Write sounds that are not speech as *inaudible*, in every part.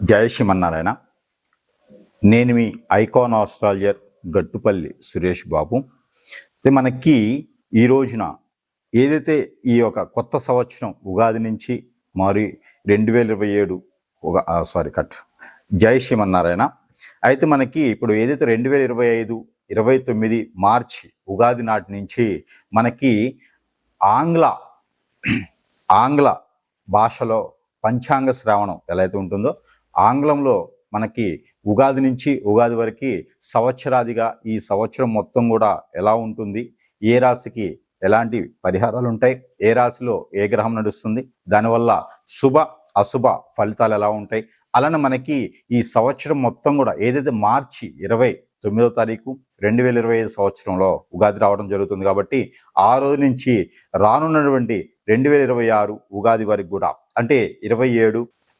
జయ శ్రీమన్నారాయణ నేను మీ icon astrologer Gattupalli Suresh Babu. అయితే మనకి ఈ రోజున ఏదైతే ఈ యొక్క కొత్త సంవత్సరం ఉగాది నుంచి మరి రెండు వేల ఇరవై ఏడు సారీ కట్ జై శ్రీమన్నారాయణ అయితే మనకి ఇప్పుడు ఏదైతే రెండు వేల ఇరవై ఐదు ఇరవై తొమ్మిది మార్చి ఉగాది నాటి నుంచి మనకి ఆంగ్ల ఆంగ్ల భాషలో పంచాంగ శ్రావణం ఎలా అయితే ఉంటుందో ఆంగ్లంలో మనకి ఉగాది నుంచి ఉగాది వరకు సంవత్సరాదిగా ఈ సంవత్సరం మొత్తం కూడా ఎలా ఉంటుంది? ఏ రాశికి ఎలాంటి పరిహారాలు ఉంటాయి? ఏ రాశిలో ఏ గ్రహం నడుస్తుంది? దానివల్ల శుభ అశుభ ఫలితాలు ఎలా ఉంటాయి? అలానే మనకి ఈ సంవత్సరం మొత్తం కూడా ఏదైతే మార్చి ఇరవై తొమ్మిదో తారీఖు రెండు వేల ఇరవై ఐదు సంవత్సరంలో ఉగాది రావడం జరుగుతుంది కాబట్టి ఆ రోజు నుంచి రానున్నటువంటి రెండు వేల ఇరవై ఆరు ఉగాది వరకు కూడా అంటే ఇరవై ఏడు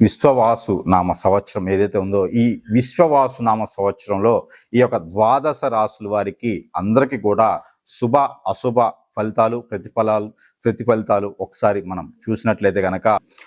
విశ్వవాసు నామ సంవత్సరం ఏదైతే ఉందో ఈ విశ్వవాసు నామ సంవత్సరంలో ఈ యొక్క ద్వాదశ రాసుల వారికి అందరికీ కూడా శుభ అశుభ ఫలితాలు ప్రతిఫలాలు ప్రతిఫలితాలు ఒకసారి మనం చూసినట్లయితే కనుక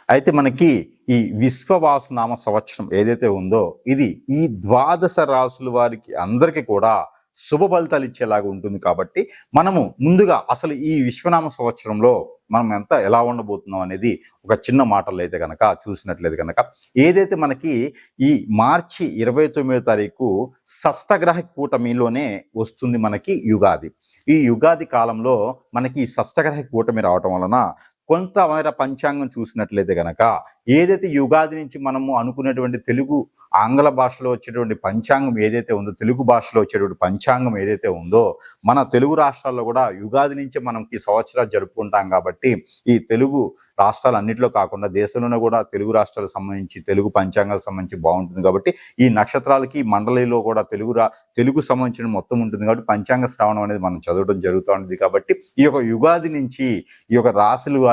అయితే మనకి ఈ విశ్వవాసు నామ సంవత్సరం ఏదైతే ఉందో ఇది ఈ ద్వాదశ రాసుల వారికి అందరికీ కూడా శుభ ఫలితాలు ఇచ్చేలాగా ఉంటుంది కాబట్టి మనము ముందుగా అసలు ఈ విశ్వనామ సంవత్సరంలో మనం ఎంత ఎలా ఉండబోతున్నాం అనేది ఒక చిన్న మాటలు అయితే కనుక చూసినట్లయితే కనుక ఏదైతే మనకి ఈ మార్చి ఇరవై తొమ్మిదో తారీఖు షష్టగ్రహ కూటమిలోనే వస్తుంది మనకి యుగాది. ఈ యుగాది కాలంలో మనకి ఈ షష్టగ్రహ కూటమి రావటం వలన కొంతమేర పంచాంగం చూసినట్లయితే గనక ఏదైతే యుగాది నుంచి మనము అనుకునేటువంటి తెలుగు ఆంగ్ల భాషలో వచ్చేటువంటి పంచాంగం ఏదైతే ఉందో తెలుగు భాషలో వచ్చేటువంటి పంచాంగం ఏదైతే ఉందో మన తెలుగు రాష్ట్రాల్లో కూడా యుగాది నుంచి మనం ఈ సంవత్సరాలు జరుపుకుంటాం కాబట్టి ఈ తెలుగు రాష్ట్రాలు అన్నింటిలో కాకుండా దేశంలోనే కూడా తెలుగు రాష్ట్రాలకు సంబంధించి తెలుగు పంచాంగాలకు సంబంధించి బాగుంటుంది కాబట్టి ఈ నక్షత్రాలకి మండలిలో కూడా తెలుగు రా తెలుగు సంబంధించిన మొత్తం ఉంటుంది కాబట్టి పంచాంగ శ్రావణం అనేది మనం చదవడం జరుగుతూ ఉంటుంది కాబట్టి ఈ యొక్క యుగాది నుంచి ఈ యొక్క రాశుల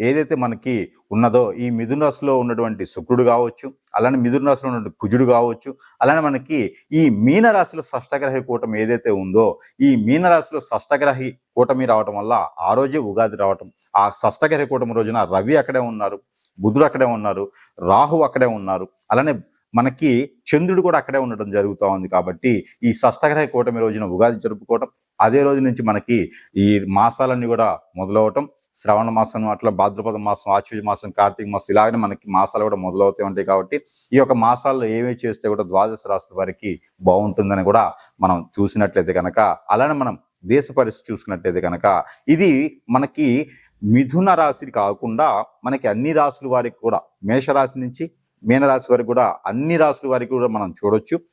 ఏదైతే మనకి ఉన్నదో ఈ మిథున రాశిలో ఉన్నటువంటి శుక్రుడు కావచ్చు అలానే మిథున రాశిలో ఉన్నటువంటి కుజుడు కావచ్చు అలానే మనకి ఈ మీన రాశిలో షష్టగ్రహి కూటమి ఏదైతే ఉందో ఈ మీన రాశిలో షష్టగ్రహి కూటమి రావటం వల్ల ఆ రోజే ఉగాది రావటం. ఆ షష్టగ్రహి కూటమి రోజున రవి అక్కడే ఉన్నారు బుధుడు అక్కడే ఉన్నారు రాహు అక్కడే ఉన్నారు అలానే మనకి చంద్రుడు కూడా అక్కడే ఉండడం జరుగుతూ ఉంది కాబట్టి ఈ షష్టగ్రహ కూటమి రోజున ఉగాది జరుపుకోవటం అదే రోజు నుంచి మనకి ఈ మాసాలన్నీ కూడా మొదలవటం శ్రవణ మాసం అట్లా భాద్రపద మాసం ఆశ్వజ మాసం కార్తీక మాసం ఇలాగనే మనకి మాసాలు కూడా మొదలవుతూ ఉంటాయి కాబట్టి ఈ యొక్క మాసాల్లో ఏమేమి చేస్తే కూడా ద్వాదశ రాశుల వారికి బాగుంటుందని కూడా మనం చూసినట్లయితే కనుక అలానే మనం దేశ పరిస్థితి చూసుకున్నట్లయితే కనుక ఇది మనకి మిథున రాశిని కాకుండా మనకి అన్ని రాసుల వారికి కూడా మేషరాశి నుంచి మీనరాశి వారికి కూడా అన్ని రాసుల వారికి కూడా మనం చూడొచ్చు.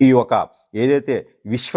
ఈ ఒక ఏదైతే విశ్వ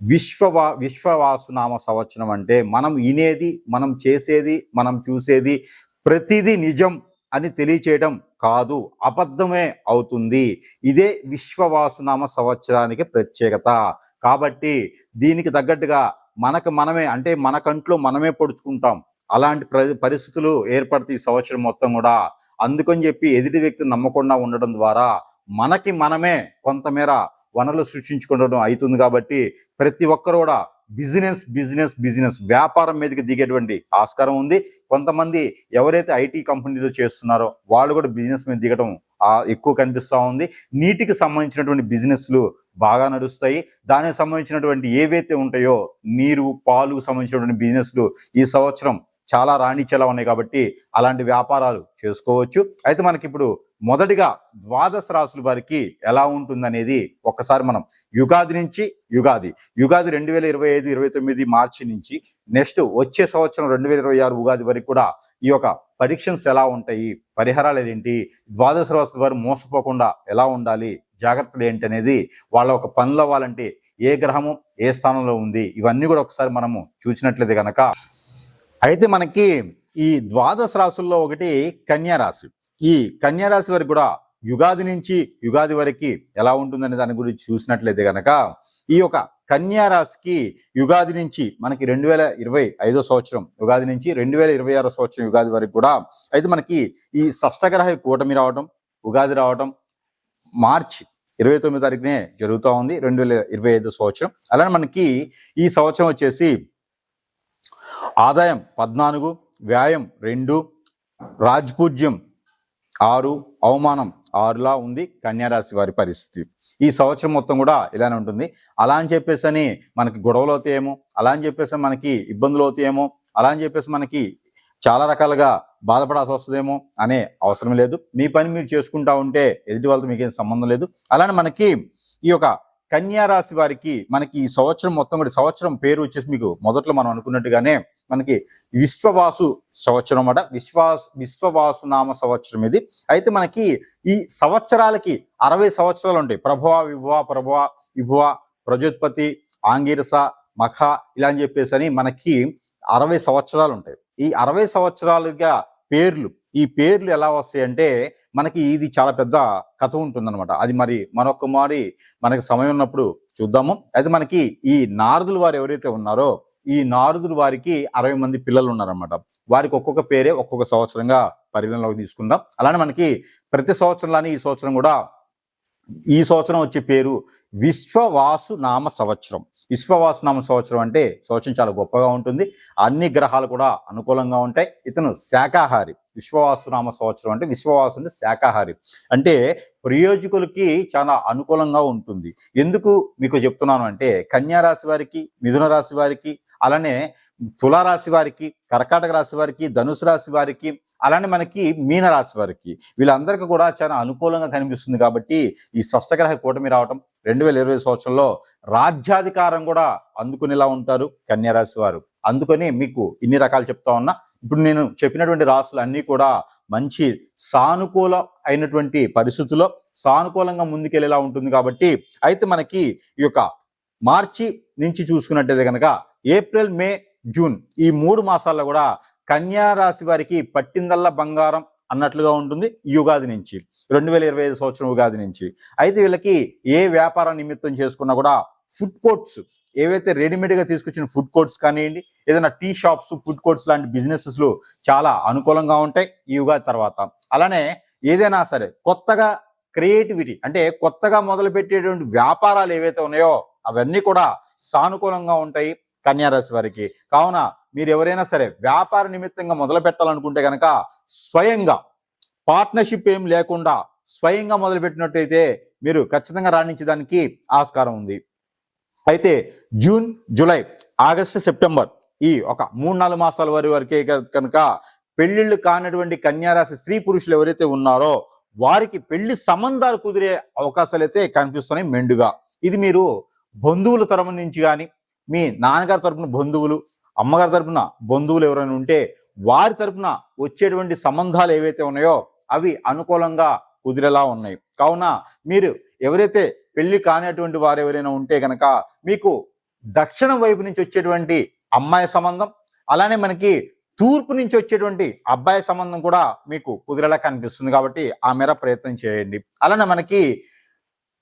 విశ్వవా విశ్వవాసునామ సంవత్సరం అంటే మనం వినేది మనం చేసేది మనం చూసేది ప్రతిదీ నిజం అని తెలియచేయడం కాదు అబద్ధమే అవుతుంది. ఇదే విశ్వవాసునామ సంవత్సరానికి ప్రత్యేకత. కాబట్టి దీనికి తగ్గట్టుగా మనకు మనమే అంటే మన కంట్లో మనమే పొడుచుకుంటాం. అలాంటి పరిస్థితులు ఏర్పడతాయి ఈ సంవత్సరం మొత్తం కూడా. అందుకని చెప్పి ఎదుటి వ్యక్తి నమ్మకుండా ఉండడం ద్వారా మనకి మనమే కొంతమేర వనరులు సృష్టించుకోవడం అవుతుంది కాబట్టి ప్రతి ఒక్కరు కూడా బిజినెస్ బిజినెస్ బిజినెస్ వ్యాపారం మీదకి దిగేటువంటి ఆస్కారం ఉంది. కొంతమంది ఎవరైతే ఐటీ కంపెనీలో చేస్తున్నారో వాళ్ళు కూడా బిజినెస్ మీద దిగడం ఎక్కువ కనిపిస్తూ ఉంది. నీటికి సంబంధించినటువంటి బిజినెస్లు బాగా నడుస్తాయి. దానికి సంబంధించినటువంటి ఏవైతే ఉంటాయో నీరు పాలు సంబంధించినటువంటి బిజినెస్లు ఈ సంవత్సరం చాలా రాణించేలా ఉన్నాయి కాబట్టి అలాంటి వ్యాపారాలు చేసుకోవచ్చు. అయితే మనకి ఇప్పుడు మొదటిగా ద్వాదశ రాసుల వారికి ఎలా ఉంటుందనేది ఒక్కసారి మనం యుగాది నుంచి యుగాది యుగాది రెండు వేల ఇరవై ఐదు ఇరవై తొమ్మిది మార్చి నుంచి నెక్స్ట్ వచ్చే సంవత్సరం రెండు వేల ఇరవై ఆరు ఉగాది వరకు కూడా ఈ యొక్క పరీక్షన్స్ ఎలా ఉంటాయి పరిహారాలు ఏంటి ద్వాదశ రాసుల వారు మోసపోకుండా ఎలా ఉండాలి జాగ్రత్తలు ఏంటి అనేది వాళ్ళ ఒక పనులు అవ్వాలంటే ఏ గ్రహము ఏ స్థానంలో ఉంది ఇవన్నీ కూడా ఒకసారి మనము చూసినట్లయితే కనుక అయితే మనకి ఈ ద్వాదశ రాసుల్లో ఒకటి కన్యారాశి ఈ కన్యారాశి వారికి కూడా యుగాది నుంచి యుగాది వరకు ఎలా ఉంటుందనే దాని గురించి చూసినట్లయితే కనుక ఈ యొక్క కన్యారాశికి యుగాది నుంచి మనకి రెండు వేల ఇరవై ఐదో సంవత్సరం యుగాది నుంచి రెండు వేల ఇరవై ఆరో సంవత్సరం యుగాది వరకు కూడా అయితే మనకి ఈ షష్టగ్రహ కూటమి రావటం ఉగాది రావటం మార్చి ఇరవై తొమ్మిది తారీఖునే జరుగుతూ ఉంది రెండు వేల ఇరవై ఐదో సంవత్సరం. అలానే మనకి ఈ సంవత్సరం వచ్చేసి ఆదాయం పద్నాలుగు వ్యాయం రెండు రాజ్పూజ్యం ఆరు అవమానం ఆరులా ఉంది కన్యారాశి వారి పరిస్థితి. ఈ సంవత్సరం మొత్తం కూడా ఇలానే ఉంటుంది. అలా అని చెప్పేసి అని మనకి గొడవలు అవుతాయేమో అలా అని చెప్పేసి మనకి ఇబ్బందులు అవుతాయేమో అలా అని చెప్పేసి మనకి చాలా రకాలుగా బాధపడాల్సి వస్తుందేమో అనే అవసరం లేదు. మీ పని మీరు చేసుకుంటా ఉంటే ఎదుటి వాళ్ళతో మీకేం సంబంధం లేదు. అలానే మనకి ఈ యొక్క కన్యా రాశి వారికి మనకి ఈ సంవత్సరం మొత్తం కూడా సంవత్సరం పేరు వచ్చేసి మీకు మొదట్లో మనం అనుకున్నట్టుగానే మనకి విశ్వవాసు సంవత్సరం అన్నమాట. విశ్వాస్ విశ్వవాసు నామ సంవత్సరం ఇది. అయితే మనకి ఈ సంవత్సరాలకి అరవై సంవత్సరాలు ఉంటాయి. ప్రభవ విభవ ప్రభవ విభవ ప్రజోత్పత్తి ఆంగిరస మఖ ఇలా అని చెప్పేసి అని మనకి అరవై సంవత్సరాలు ఉంటాయి. ఈ అరవై సంవత్సరాలుగా పేర్లు ఈ పేర్లు ఎలా వస్తాయి అంటే మనకి ఇది చాలా పెద్ద కథ ఉంటుందన్నమాట. అది మరి మరొక మారి మనకి సమయం ఉన్నప్పుడు చూద్దాము. అయితే మనకి ఈ నారదులు వారు ఎవరైతే ఉన్నారో ఈ నారదుడు వారికి అరవై మంది పిల్లలు ఉన్నారన్నమాట. వారికి ఒక్కొక్క పేరే ఒక్కొక్క సంవత్సరంగా పరిగణలోకి తీసుకుందాం. అలానే మనకి ప్రతి సంవత్సరంలానే ఈ సంవత్సరం కూడా ఈ సంవత్సరం వచ్చే పేరు విశ్వవాసు నామ సంవత్సరం. విశ్వవాసు నామ సంవత్సరం అంటే సంవత్సరం చాలా గొప్పగా ఉంటుంది. అన్ని గ్రహాలు కూడా అనుకూలంగా ఉంటాయి. ఇతను శాకాహారి. విశ్వవాసు నామ సంవత్సరం అంటే విశ్వవాసు అంటే శాకాహారి. అంటే ప్రయోజకులకి చాలా అనుకూలంగా ఉంటుంది. ఎందుకు మీకు చెప్తున్నాను అంటే కన్యా రాశి వారికి మిథున రాశి వారికి అలానే తులారాశి వారికి కర్కాటక రాశి వారికి ధనుసు రాశి వారికి అలానే మనకి మీన రాశి వారికి. వీళ్ళందరికీ కూడా చాలా అనుకూలంగా కనిపిస్తుంది కాబట్టి ఈ షష్టగ్రహ కూటమి రావటం రెండు రెండు వేల ఇరవై సంవత్సరంలో రాజ్యాధికారం కూడా అందుకునేలా ఉంటారు కన్యారాశి వారు. అందుకని మీకు ఇన్ని రకాలు చెప్తా ఉన్నా. ఇప్పుడు నేను చెప్పినటువంటి రాశులు అన్నీ కూడా మంచి సానుకూల అయినటువంటి పరిస్థితుల్లో సానుకూలంగా ముందుకెళ్ళేలా ఉంటుంది కాబట్టి అయితే మనకి ఈ యొక్క మార్చి నుంచి చూసుకున్నట్టయితే కనుక ఏప్రిల్ మే జూన్ ఈ మూడు మాసాల్లో కూడా కన్యా రాశి వారికి పట్టిందల్లా బంగారం అన్నట్లుగా ఉంటుంది యుగాది నుంచి. రెండు వేల ఇరవై ఐదు సంవత్సరం ఉగాది నుంచి. అయితే వీళ్ళకి ఏ వ్యాపార నిమిత్తం చేసుకున్నా కూడా ఫుడ్ కోర్ట్స్ ఏవైతే రెడీమేడ్గా తీసుకొచ్చిన ఫుడ్ కోర్ట్స్ కానివ్వండి ఏదైనా టీ షాప్స్ ఫుడ్ కోర్ట్స్ లాంటి బిజినెసెస్లు చాలా అనుకూలంగా ఉంటాయి ఈ యుగాది తర్వాత. అలానే ఏదైనా సరే కొత్తగా క్రియేటివిటీ అంటే కొత్తగా మొదలుపెట్టేటువంటి వ్యాపారాలు ఏవైతే ఉన్నాయో అవన్నీ కూడా సానుకూలంగా ఉంటాయి. కన్యారాశి వారికి. కావున మీరు ఎవరైనా సరే వ్యాపార నిమిత్తంగా మొదలు పెట్టాలనుకుంటే కనుక స్వయంగా పార్ట్నర్షిప్ ఏం లేకుండా స్వయంగా మొదలుపెట్టినట్టయితే మీరు ఖచ్చితంగా రాణించడానికి ఆస్కారం ఉంది. అయితే జూన్ జూలై ఆగస్టు సెప్టెంబర్ ఈ ఒక మూడు నాలుగు మాసాల వారి వరకే కనుక పెళ్ళిళ్ళు కానటువంటి కన్యారాశి స్త్రీ పురుషులు ఎవరైతే ఉన్నారో వారికి పెళ్ళి సంబంధాలు కుదిరే అవకాశాలు అయితే కనిపిస్తున్నాయి మెండుగా. ఇది మీరు బంధువుల తరం నుంచి కానీ మీ నాన్నగారి తరపున బంధువులు అమ్మగారి తరపున బంధువులు ఎవరైనా ఉంటే వారి తరపున వచ్చేటువంటి సంబంధాలు ఏవైతే ఉన్నాయో అవి అనుకూలంగా కుదిరేలా ఉన్నాయి. కావున మీరు ఎవరైతే పెళ్ళి కానటువంటి వారు ఎవరైనా ఉంటే కనుక మీకు దక్షిణం వైపు నుంచి వచ్చేటువంటి అమ్మాయి సంబంధం అలానే మనకి తూర్పు నుంచి వచ్చేటువంటి అబ్బాయి సంబంధం కూడా మీకు కుదిరేలా కనిపిస్తుంది కాబట్టి ఆ మేర ప్రయత్నం చేయండి. అలానే మనకి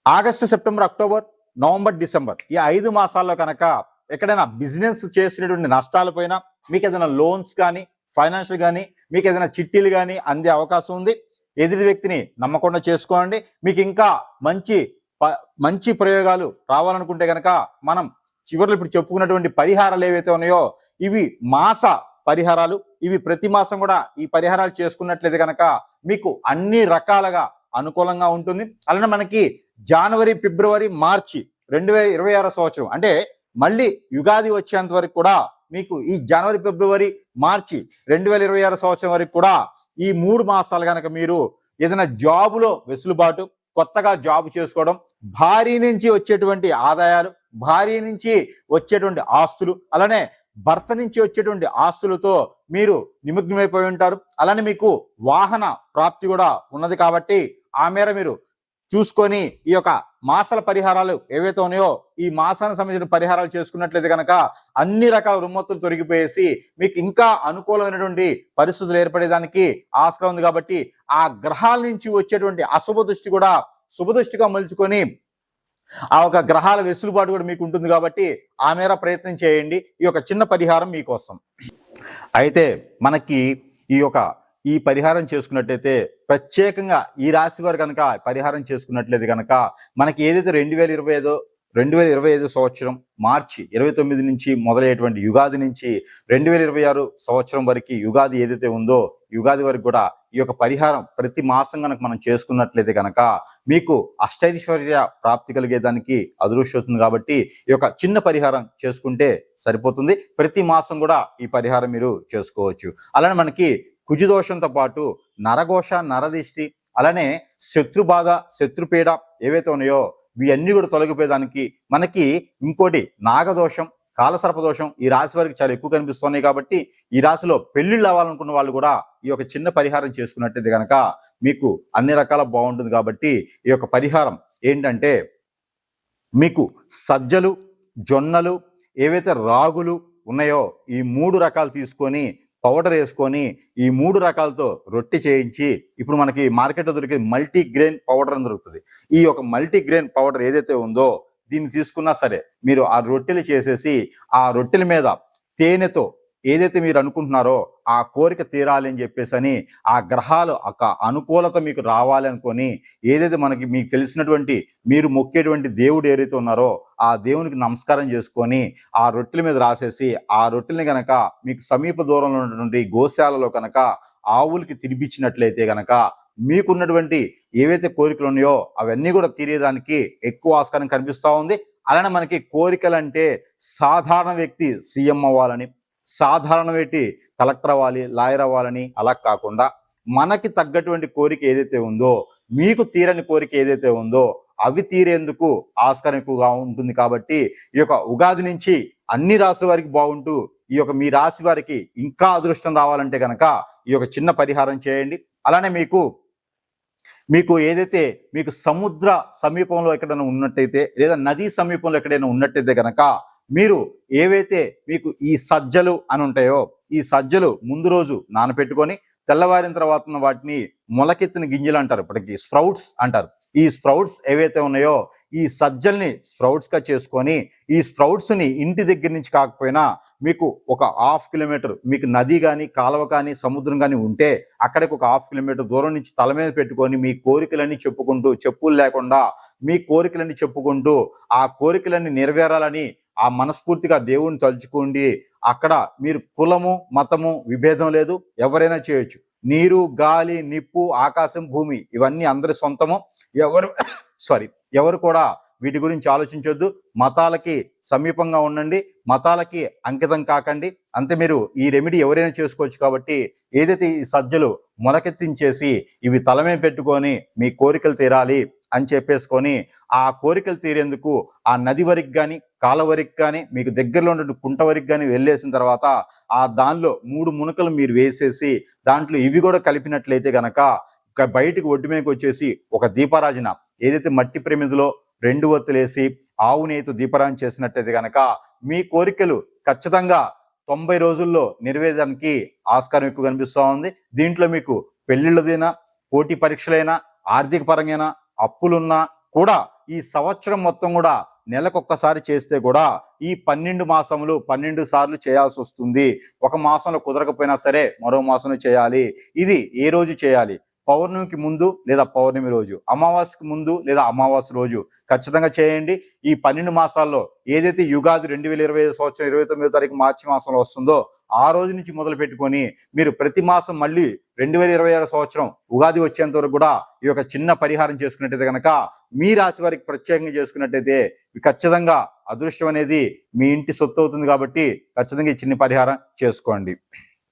August September October November December ఈ ఐదు మాసాల్లో కనుక ఎక్కడైనా బిజినెస్ చేసినటువంటి నష్టాల పైన మీకు ఏదైనా లోన్స్ కానీ ఫైనాన్షియల్ కానీ మీకు ఏదైనా చిట్టీలు కానీ అందే అవకాశం ఉంది. ఎదుటి వ్యక్తిని నమ్మకుండా చేసుకోండి. మీకు ఇంకా మంచి ప- మంచి ప్రయోగాలు రావాలనుకుంటే కనుక మనం చివరిలో ఇప్పుడు చెప్పుకున్నటువంటి పరిహారాలు ఏవైతే ఉన్నాయో ఇవి మాస పరిహారాలు. ఇవి ప్రతి మాసం కూడా ఈ పరిహారాలు చేసుకున్నట్లయితే కనుక మీకు అన్ని రకాలుగా అనుకూలంగా ఉంటుంది. అలానే మనకి జనవరి ఫిబ్రవరి మార్చి రెండు వేల ఇరవై సంవత్సరం అంటే మళ్ళీ యుగాది వచ్చేంత వరకు కూడా మీకు ఈ జనవరి ఫిబ్రవరి మార్చి రెండు వేల ఇరవై ఆరు సంవత్సరం వరకు కూడా ఈ మూడు మాసాలు కనుక మీరు ఏదైనా జాబులో వెసులుబాటు కొత్తగా జాబ్ చేసుకోవడం భారీ నుంచి వచ్చేటువంటి ఆదాయాలు భారీ నుంచి వచ్చేటువంటి ఆస్తులు అలానే భర్త నుంచి వచ్చేటువంటి ఆస్తులతో మీరు నిమగ్నమైపోయి ఉంటారు. అలానే మీకు వాహన ప్రాప్తి కూడా ఉన్నది కాబట్టి ఆ మేర మీరు చూసుకొని ఈ యొక్క మాసాల పరిహారాలు ఏవైతే ఉన్నాయో ఈ మాసానికి సంబంధించిన పరిహారాలు చేసుకున్నట్లయితే కనుక అన్ని రకాల రుమ్మత్తులు తొలగిపోయేసి మీకు ఇంకా అనుకూలమైనటువంటి పరిస్థితులు ఏర్పడేదానికి ఆస్కారం ఉంది కాబట్టి ఆ గ్రహాల నుంచి వచ్చేటువంటి అశుభ దృష్టి కూడా శుభదృష్టిగా మలుచుకొని ఆ ఒక గ్రహాల వెసులుబాటు కూడా మీకు ఉంటుంది కాబట్టి ఆ మేర ప్రయత్నం చేయండి. ఈ యొక్క చిన్న పరిహారం మీకోసం. అయితే మనకి ఈ యొక్క ఈ పరిహారం చేసుకున్నట్టయితే ప్రత్యేకంగా ఈ రాశి వారు కనుక పరిహారం చేసుకున్నట్లయితే కనుక మనకి ఏదైతే రెండు వేల ఇరవై ఐదో రెండు వేల ఇరవై ఐదు సంవత్సరం మార్చి ఇరవై తొమ్మిది నుంచి మొదలయ్యేటువంటి యుగాది నుంచి రెండు వేల ఇరవై ఆరు సంవత్సరం వరకు యుగాది ఏదైతే ఉందో యుగాది వరకు కూడా ఈ యొక్క పరిహారం ప్రతి మాసం కనుక మనం చేసుకున్నట్లయితే కనుక మీకు అష్టైశ్వర్య ప్రాప్తి కలిగేదానికి అదృష్టవుతుంది కాబట్టి ఈ యొక్క చిన్న పరిహారం చేసుకుంటే సరిపోతుంది. ప్రతి మాసం కూడా ఈ పరిహారం మీరు చేసుకోవచ్చు. అలానే మనకి కుజుదోషంతో పాటు నరఘోష నరదిష్టి అలానే శత్రుబాధ శత్రుపీడ ఏవైతే ఉన్నాయో ఇవన్నీ కూడా తొలగిపోయేదానికి మనకి ఇంకోటి నాగదోషం కాలసర్పదోషం ఈ రాశి వారికి చాలా ఎక్కువ కనిపిస్తున్నాయి కాబట్టి ఈ రాశిలో పెళ్ళిళ్ళు అవ్వాలనుకున్న వాళ్ళు కూడా ఈ యొక్క చిన్న పరిహారం చేసుకున్నట్టయితే కనుక మీకు అన్ని రకాల బాగుంటుంది కాబట్టి ఈ యొక్క పరిహారం ఏంటంటే మీకు సజ్జలు జొన్నలు ఏవైతే రాగులు ఉన్నాయో ఈ మూడు రకాలు తీసుకొని పౌడర్ వేసుకొని ఈ మూడు రకాలతో రొట్టి చేయించి ఇప్పుడు మనకి మార్కెట్లో దొరికే మల్టీ గ్రెయిన్ పౌడర్ అని దొరుకుతుంది. ఈ యొక్క మల్టీ గ్రెయిన్ పౌడర్ ఏదైతే ఉందో దీన్ని తీసుకున్నా సరే మీరు ఆ రొట్టెలు చేసేసి ఆ రొట్టెల మీద తేనెతో ఏదైతే మీరు అనుకుంటున్నారో ఆ కోరిక తీరాలి అని చెప్పేసి అని ఆ గ్రహాలు ఒక అనుకూలత మీకు రావాలి అనుకొని ఏదైతే మనకి మీకు తెలిసినటువంటి మీరు మొక్కేటువంటి దేవుడు ఏదైతే ఉన్నారో ఆ దేవునికి నమస్కారం చేసుకొని ఆ రొట్టెల మీద రాసేసి ఆ రొట్టెల్ని కనుక మీకు సమీప దూరంలో ఉన్నటువంటి గోశాలలో కనుక ఆవులకి తినిపించినట్లయితే కనుక మీకున్నటువంటి ఏవైతే కోరికలు ఉన్నాయో అవన్నీ కూడా తీరేదానికి ఎక్కువ ఆస్కారం కనిపిస్తూ ఉంది. అలానే మనకి కోరికలంటే సాధారణ వ్యక్తి సీఎం అవ్వాలని సాధారణ పెట్టి కలెక్టర్ అవ్వాలి లాయర్ అవ్వాలని అలా కాకుండా మనకి తగ్గటువంటి కోరిక ఏదైతే ఉందో మీకు తీరని కోరిక ఏదైతే ఉందో అవి తీరేందుకు ఆస్కారం ఎక్కువగా ఉంటుంది కాబట్టి ఈ యొక్క ఉగాది నుంచి అన్ని రాసుల వారికి బాగుంటూ ఈ యొక్క మీ రాశి వారికి ఇంకా అదృష్టం రావాలంటే కనుక ఈ యొక్క చిన్న పరిహారం చేయండి. అలానే మీకు మీకు ఏదైతే మీకు సముద్ర సమీపంలో ఎక్కడైనా ఉన్నట్టయితే లేదా నదీ సమీపంలో ఎక్కడైనా ఉన్నట్టయితే కనుక మీరు ఏవైతే మీకు ఈ సజ్జలు అని ఉంటాయో ఈ సజ్జలు ముందు రోజు నానపెట్టుకొని తెల్లవారిన తర్వాత వాటిని మొలకెత్తిన గింజలు అంటారు. ఇప్పటికి స్ప్రౌట్స్ అంటారు. ఈ స్ప్రౌట్స్ ఏవైతే ఉన్నాయో ఈ సజ్జల్ని స్ప్రౌట్స్గా చేసుకొని ఈ స్ప్రౌట్స్ని ఇంటి దగ్గర నుంచి కాకపోయినా మీకు ఒక హాఫ్ కిలోమీటర్ మీకు నది కానీ కాలువ కానీ సముద్రం కానీ ఉంటే అక్కడికి ఒక హాఫ్ కిలోమీటర్ దూరం నుంచి తల మీద పెట్టుకొని మీ కోరికలన్నీ చెప్పుకుంటూ చెప్పులు లేకుండా మీ కోరికలన్నీ చెప్పుకుంటూ ఆ కోరికలన్నీ నెరవేరాలని ఆ మనస్ఫూర్తిగా దేవుణ్ణి తలుచుకోండి. అక్కడ మీరు కులము మతము విభేదం లేదు. ఎవరైనా చేయొచ్చు. నీరు గాలి నిప్పు ఆకాశం భూమి ఇవన్నీ అందరి సొంతము. ఎవరు *coughs* సారీ ఎవరు కూడా వీటి గురించి ఆలోచించొద్దు. మతాలకి సమీపంగా ఉండండి. మతాలకి అంకితం కాకండి. అంతే మీరు ఈ రెమెడీ ఎవరైనా చేసుకోవచ్చు కాబట్టి ఏదైతే ఈ సజ్జలు మొలకెత్తించేసి ఇవి తలమే పెట్టుకొని మీ కోరికలు తీరాలి. అని చెప్పేసుకొని ఆ కోరికలు తీరేందుకు ఆ నది వరకు కానీ కాల వరకు కానీ మీకు దగ్గరలో ఉన్న కుంట వరకు కానీ వెళ్ళేసిన తర్వాత ఆ దానిలో మూడు మునకలు మీరు వేసేసి దాంట్లో ఇవి కూడా కలిపినట్లయితే గనక బయటికి బయటకు ఒడ్డు మీదకి వచ్చేసి ఒక దీపారాజన ఏదైతే మట్టి ప్రమిదిలో రెండు ఒత్తులేసి ఆవు నేతు దీపారాజన చేసినట్టయితే గనక మీ కోరికలు ఖచ్చితంగా తొంభై రోజుల్లో నెరవేరడానికి ఆస్కారం ఎక్కువ కనిపిస్తూ ఉంది. దీంట్లో మీకు పెళ్ళిళ్ళదైనా పోటీ పరీక్షలైనా ఆర్థిక పరంగా అప్పులున్నా కూడా ఈ సంవత్సరం మొత్తం కూడా నెలకొక్కసారి చేస్తే కూడా ఈ పన్నెండు మాసములు పన్నెండు సార్లు చేయాల్సి వస్తుంది. ఒక మాసంలో కుదరకపోయినా సరే మరో మాసంలో చేయాలి. ఇది ఏ రోజు చేయాలి? పౌర్ణమికి ముందు లేదా పౌర్ణమి రోజు అమావాస్యకి ముందు లేదా అమావాస్య రోజు ఖచ్చితంగా చేయండి. ఈ పన్నెండు మాసాల్లో ఏదైతే యుగాది రెండు వేల ఇరవై ఐదు సంవత్సరం ఇరవై తొమ్మిదో తారీఖు మార్చి మాసంలో వస్తుందో ఆ రోజు నుంచి మొదలు పెట్టుకొని మీరు ప్రతి మాసం మళ్ళీ రెండు వేల ఇరవై ఆరు సంవత్సరం ఉగాది వచ్చేంత వరకు కూడా ఈ యొక్క చిన్న పరిహారం చేసుకున్నట్టయితే కనుక మీ రాశి వారికి ప్రత్యేకంగా చేసుకున్నట్టయితే ఖచ్చితంగా అదృష్టం అనేది మీ ఇంటి సొత్తు అవుతుంది కాబట్టి ఖచ్చితంగా ఈ చిన్న పరిహారం చేసుకోండి.